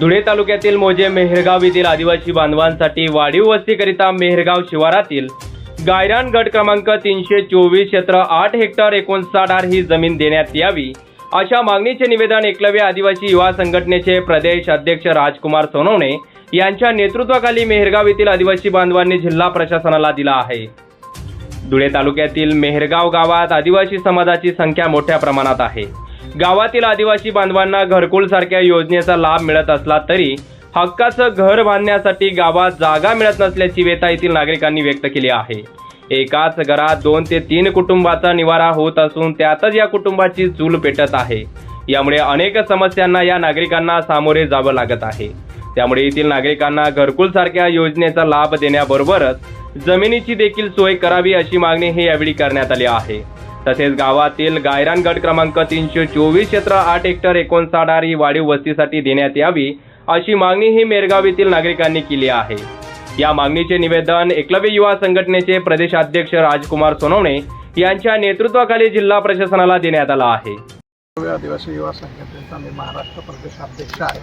धुळे तालुक्यातील मोजे मेहरगाव येथील आदिवासी बांधवांसाठी वाढीव वस्तीकरिता मेहरगाव शिवारातील गायरान गट क्रमांक तीनशे चोवीस क्षेत्र आठ हेक्टर एकोणसाठ आर ही जमीन देण्यात यावी अशा मागणीचे निवेदन एकलव्य आदिवासी युवा संघटनेचे प्रदेश अध्यक्ष राजकुमार सोनवणे यांच्या नेतृत्वाखाली मेहरगाव येथील आदिवासी बांधवांनी जिल्हा प्रशासनाला दिला आहे. धुळे तालुक्यातील मेहरगाव गावात आदिवासी समाजाची संख्या मोठ्या प्रमाणात आहे. गावातील आदिवासी बांधवांना घरकुल सारख्या योजनेचा लाभ मिळत असला तरी हक्काचं घर बांधण्यासाठी गावात जागा मिळत नसल्याची व्यथा येथील नागरिकांनी व्यक्त केली आहे. एकाच घरात दोन ते तीन कुटुंबाचा निवारा होत असून त्यातच या कुटुंबाची चूल पेटत आहे. यामुळे अनेक समस्यांना या नागरिकांना सामोरे जावं लागत आहे. त्यामुळे येथील नागरिकांना घरकुल सारख्या योजनेचा लाभ देण्याबरोबरच जमिनीची देखील सोय करावी अशी मागणी ही यावेळी करण्यात आली आहे. तसेच गावातील गायरान गट क्रमांक तीनशे चोवीस क्षेत्र आठ हेक्टर एकोणसाठ ही वाढीव वस्तीसाठी देण्यात यावी अशी मागणी ही मेरगाव येथील नागरिकांनी केली आहे. या मागणीचे निवेदन एकलव्य युवा संघटनेचे प्रदेशाध्यक्ष राजकुमार सोनवणे यांच्या नेतृत्वाखाली जिल्हा प्रशासनाला देण्यात आला आहे. आदिवासी युवा संघटनेचा मी महाराष्ट्र प्रदेश अध्यक्ष आहे.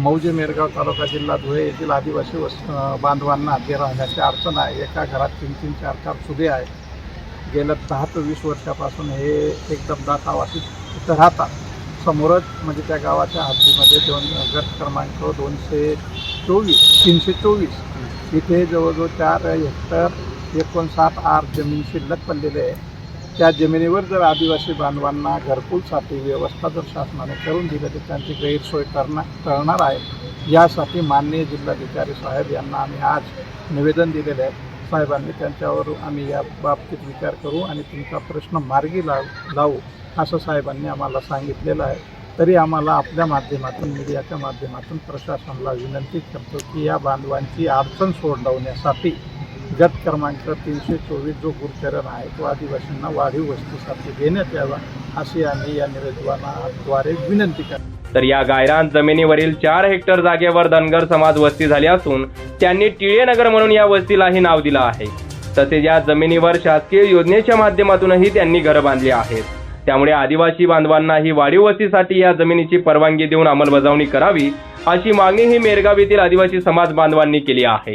मौजे मेरगाव तालुका जिल्हा धुळे येथील आदिवासी वस बांधवांना जे राहण्याची अडचण आहे. एका घरात तीन तीन चार चार चुले आहेत. गेल्या दहा ते वीस वर्षापासून हे एकदम दातावासी इथं राहतात. समोरच म्हणजे त्या गावाच्या हद्दीमध्ये दोन गट क्रमांक दोनशे चोवीस तीनशे चोवीस. इथे जवळजवळ चार हेक्टर एकोणसाठ आठ जमीन शिल्लक पडलेली आहे. त्या जमिनीवर जर आदिवासी बांधवांना घरकुलसाठी व्यवस्था जर शासनाने करून दिली तर त्यांची गैरसोय करणार करणार आहे. यासाठी माननीय जिल्हाधिकारी साहेब यांना आम्ही आज निवेदन दिलेले आहे. साहेबांनी त्यांच्यावर आम्ही या बाबतीत विचार करू आणि तुमचा प्रश्न मार्गी लाव लावू असं साहेबांनी आम्हाला सांगितलेलं आहे. तरी आम्हाला आपल्या माध्यमातून मीडियाच्या माध्यमातून प्रशासनाला विनंती करतो की या बांधवांची अडचण सोडवण्यासाठी गट क्रमांक तीनशे चोवीस जो गुरुचरण आहे तो आदिवासींना वाढीव वस्तूसाठी देण्यात यावा अशी आम्ही या निवेदनाद्वारे विनंती करतो. तर या गायरान जमिनीवरील चार हेक्टर जागेवर धनगर समाज वस्ती झाली असून त्यांनी टिळेनगर म्हणून या वस्तीलाही नाव दिलं आहे. तसेच या जमिनीवर शासकीय योजनेच्या माध्यमातूनही त्यांनी घरं बांधली आहेत. त्यामुळे आदिवासी बांधवांना ही वाढीव वस्तीसाठी या जमिनीची परवानगी देऊन अंमलबजावणी करावी अशी मागणीही मेरगाव येथील आदिवासी समाज बांधवांनी केली आहे.